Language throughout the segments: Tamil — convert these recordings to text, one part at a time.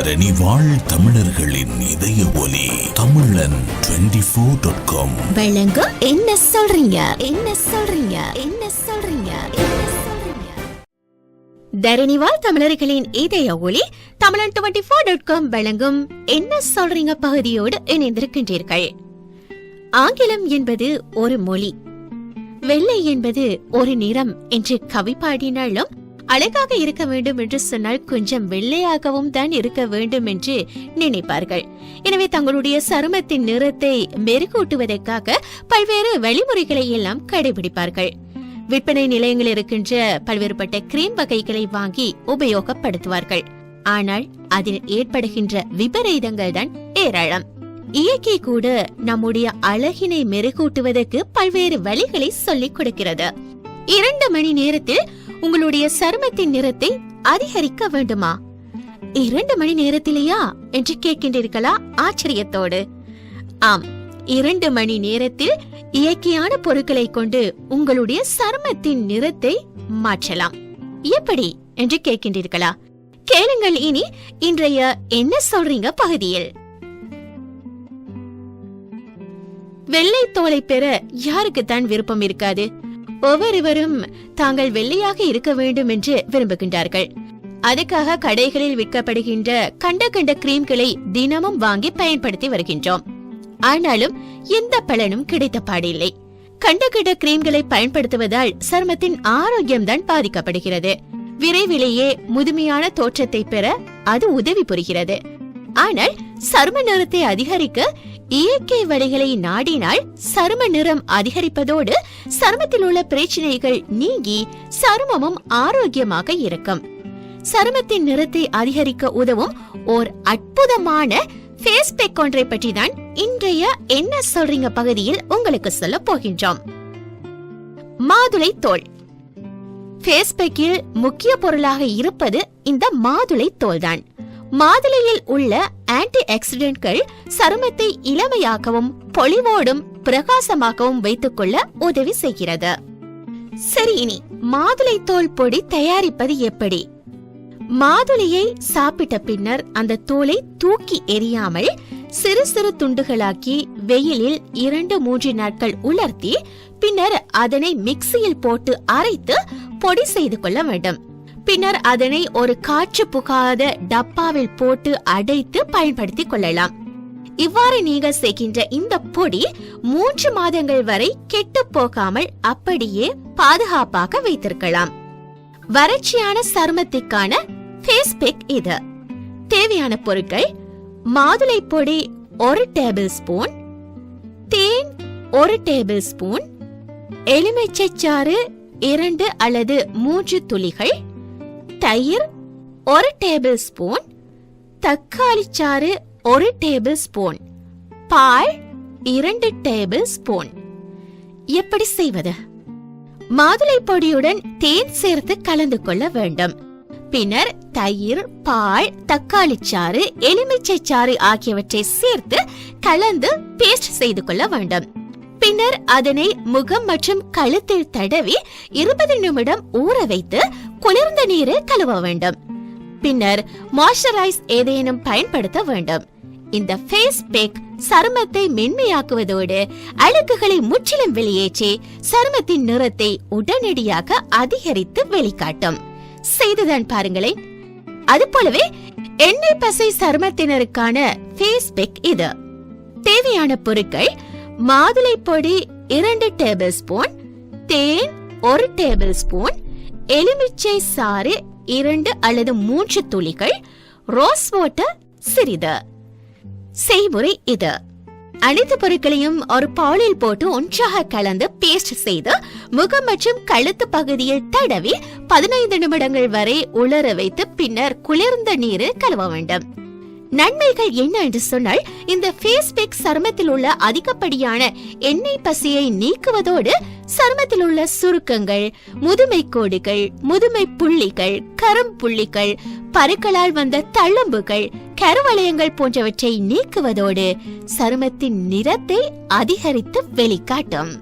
தரணி வாழ் தமிழர்களின் இதய ஒலி தமிழன் டுவெண்டி ஃபோர் டாட் காம் வழங்கும் என்ன சொல்றீங்க? என்ன சொல்றீங்க? என்ன சொல்றீங்க? என்ன சொல்றீங்க? தரணிவால் தமிழர்களின் இதய ஒளி தமிழன் டுவெண்டி ஃபோர் டாட் காம் வழங்கும் என்ன சொல்றீங்க பகுதியோடு இணைந்திருக்கின்றீர்கள். ஆங்கிலம் என்பது ஒரு மொழி வெள்ளை என்பது ஒரு நிறம் என்று கவி பாடினாலும் அழகாக இருக்க வேண்டும் என்று சொன்னால் கொஞ்சம் வெள்ளையாகவும் தான் இருக்க வேண்டும் என்று நினைப்பார்கள். எனவே தங்களுடைய சருமத்தின் நிறத்தை மெருகூட்டுவதற்காக பல்வேறு வழிமுறைகளை எல்லாம் கடைபிடிப்பார்கள். விற்பனை நிலையங்களில் இருக்கின்ற பல்வேறுபட்ட கிரீம் வகைகளை வாங்கி உபயோகப்படுத்துவார்கள். ஆனால் அதில் ஏற்படுகின்ற விபரீதங்கள் தான் ஏராளம். இயற்கை கூட நம்முடைய அழகினை மெருகூட்டுவதற்கு பல்வேறு வழிகளை சொல்லிக் கொடுக்கிறது. இரண்டு மணி நேரத்தில் உங்களுடைய சருமத்தின் நிறத்தை அதிகரிக்க வேண்டுமா? இரண்டு மணி நேரத்திலேயா என்று கேட்கின்றீர்களா ஆச்சரியத்தோடு. ஆம் இரண்டு மணி நேரத்தில் இயற்கையான பொருட்களை கொண்டு உங்களுடைய சருமத்தின் நிறத்தை மாற்றலாம். எப்படி என்று கேட்கின்றீர்களா? கேளுங்கள் இனி இன்றைய என்ன சொல்றீங்க பகுதியில்? வெள்ளை தோலை பெற யாருக்குத்தான் விருப்பம் இருக்காது? ஒவ்வொருவரும் தாங்கள் வெள்ளையாக இருக்க வேண்டும் என்று விரும்புகின்றார்கள். அதுக்காக கடைகளில் விற்கப்படுகின்ற கண்ட கண்ட கிரீம்களை தினமும் வாங்கி பயன்படுத்தி வருகின்றோம். ஆனாலும் எந்த பலனும் கிடைத்த பாடில்லை. கண்ட கண்ட கிரீம்களை பயன்படுத்துவதால் சருமத்தின் ஆரோக்கியம்தான் பாதிக்கப்படுகிறது. விரைவிலேயே முதுமையான தோற்றத்தை பெற அது உதவி புரிகிறது. ஆனால் சரும நிறத்தை அதிகரிக்க இயற்கை வழிகளை நாடினால் சரும நிறம் அதிகரிப்பதோடு சருமத்தில் உள்ள பிரச்சனைகள் நீங்கி சருமமும் ஆரோக்கியமாக இருக்கும். சருமத்தின் நிறத்தை அதிகரிக்க உதவும் ஓர் அற்புதமான ஃபேஸ் பேக் ஒன்றை பற்றி தான் இன்றைய என்ன சொல்றீங்க பகுதியில் உங்களுக்கு சொல்ல போகின்றோம். மாதுளை தோல். ஃபேஸ் பேக்கில் முக்கிய பொருளாக இருப்பது இந்த மாதுளை தோல் தான் மாதுளையில் உள்ள ஆன்டி ஆக்சிடென்ட்கள் சருமத்தை இளமையாகவும் பொலிவோடும் பிரகாசமாகவும் வைத்துக்கொள்ள உதவி செய்கிறது. சரி இனி மாதுளை தோல் பொடி தயாரிப்பது எப்படி? மாதுளையை சாப்பிட்ட பின்னர் அந்த தோலை தூக்கி எரியாமல் சிறு சிறு துண்டுகளாக்கி வெயிலில் இரண்டு மூன்று நாட்கள் உலர்த்தி பின்னர் அதனை மிக்சியில் போட்டு அரைத்து பொடி செய்து கொள்ள வேண்டும். பின்னர் அதனை ஒரு காற்று புகாத டப்பாவில் போட்டு அடைத்து பயன்படுத்திக் கொள்ளலாம். இவ்வாறு நீங்கள் செய்கின்ற இந்த பொடி மூன்று மாதங்கள் வரை கெட்டு போகாமல் அப்படியே பாதுகாப்பாக வைத்திருக்கலாம். வறட்சியான சருமத்திற்கான ஃபேஸ் பேக் இது. தேவையான பொருட்கள் மாதுளை பொடி ஒரு டேபிள் ஸ்பூன் தேன் ஒரு டேபிள் ஸ்பூன் எலுமிச்சைச்சாறு இரண்டு அல்லது மூன்று துளிகள் தயிர் ஒரு டேபிள் ஸ்பூன் தக்காளி சாறு ஒரு டேபிள் ஸ்பூன் பால் இரண்டு டேபிள் ஸ்பூன் எப்படி செய்வது? மாதுளை பொடியுடன் தேன் சேர்த்து கலந்து கொள்ள வேண்டும். பின்னர் தயிர் பால் தக்காளி சாறு எலுமிச்சை சாறு ஆகியவற்றை சேர்த்து கலந்து பேஸ்ட் செய்து கொள்ள வேண்டும். பின்னர் அதனை முகம் மற்றும் கழுத்தில் தடவி இருபது நிமிடம் ஊற வைத்து குளிர்ந்த நீரில் கழுவ வேண்டும். பின்னர் மாய்ஸ்சரைஸ் ஏதேனும் பயன்படுத்த வேண்டும். இந்த ஃபேஸ் பேக் சருமத்தை மென்மையாக்குவதோடு அழுக்குகளை முற்றிலும் வெளியேற்றி சருமத்தின் நிறத்தை உடனடியாக அதிகரித்து வெளிக்காட்டும். செய்துதான் பாருங்களேன். அது போலவே எண்ணெய் பசை சருமத்தினருக்கான ஃபேஸ் பேக் இது. தேவையான பொருட்கள் மாதுளை பொடி இரண்டு டேபிள் ஸ்பூன் தேன் ஒரு டேபிள் ஸ்பூன் எலுமிச்சை சாறு இரண்டு அல்லது மூன்று துளிகள் ரோஸ் வாட்டர் சிறிது. செய்முறை இது. அனைத்து பொருட்களையும் ஒரு பாலில் போட்டு ஒன்றாக கலந்து பேஸ்ட் செய்து முகம் மற்றும் கழுத்து பகுதியில் தடவி பதினைந்து நிமிடங்கள் வரை உலர வைத்து பின்னர் குளிர்ந்த நீரில் கழுவ வேண்டும். நன்மைகள் என்ன என்று சொன்னால் இந்த ஃபேஸ் பேக் சருமத்தில் உள்ள அதிகப்படியான எண்ணெய் பசியை நீக்குவதோடு சருமத்தில் உள்ள சுருக்கங்கள் முதுமை கோடுகள் முதுமை புள்ளிகள் கரும் புள்ளிகள் பருக்களால் வந்த தழும்புகள் கருவளையங்கள் போன்றவற்றை நீக்குவதோடு சருமத்தின் நிறத்தை அதிகரித்து வெளிக்காட்டும்.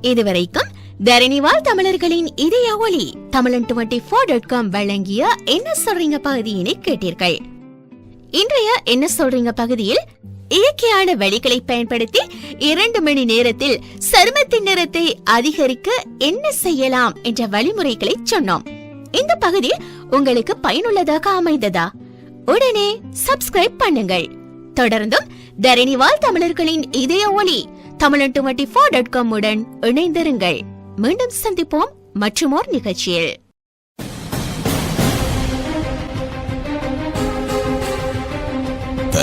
இதுவரைக்கும் தரணிவால் தமிழர்களின் இதய ஒளி தமிழன் டுவெண்ட்டி ஃபோர் டாட் காம் வழங்கிய என்ன சொல்றீங்க பகுதியினை கேட்டீர்கள். இன்றைய என்ன சொல்றீங்க பகுதியில்? இயற்கையான வழிகளை பயன்படுத்தி இரண்டு மணி நேரத்தில் சருமத்தின் நிறத்தை அதிகரிக்க என்ன செய்யலாம் என்ற வழிமுறைகளை சொன்னோம். இந்த பகுதி உங்களுக்கு பயனுள்ளதாக அமைந்ததா? உடனே சப்ஸ்கிரைப் பண்ணுங்கள். தொடர்ந்தும் தரணிவால் தமிழர்களின் இதய ஒளி தமிழன் டுவெண்ட்டி ஃபோர் டாட் காம் உடன் இணைந்திருங்கள். மீண்டும் சந்திப்போம் மற்றுமோர் நிகழ்ச்சியில்.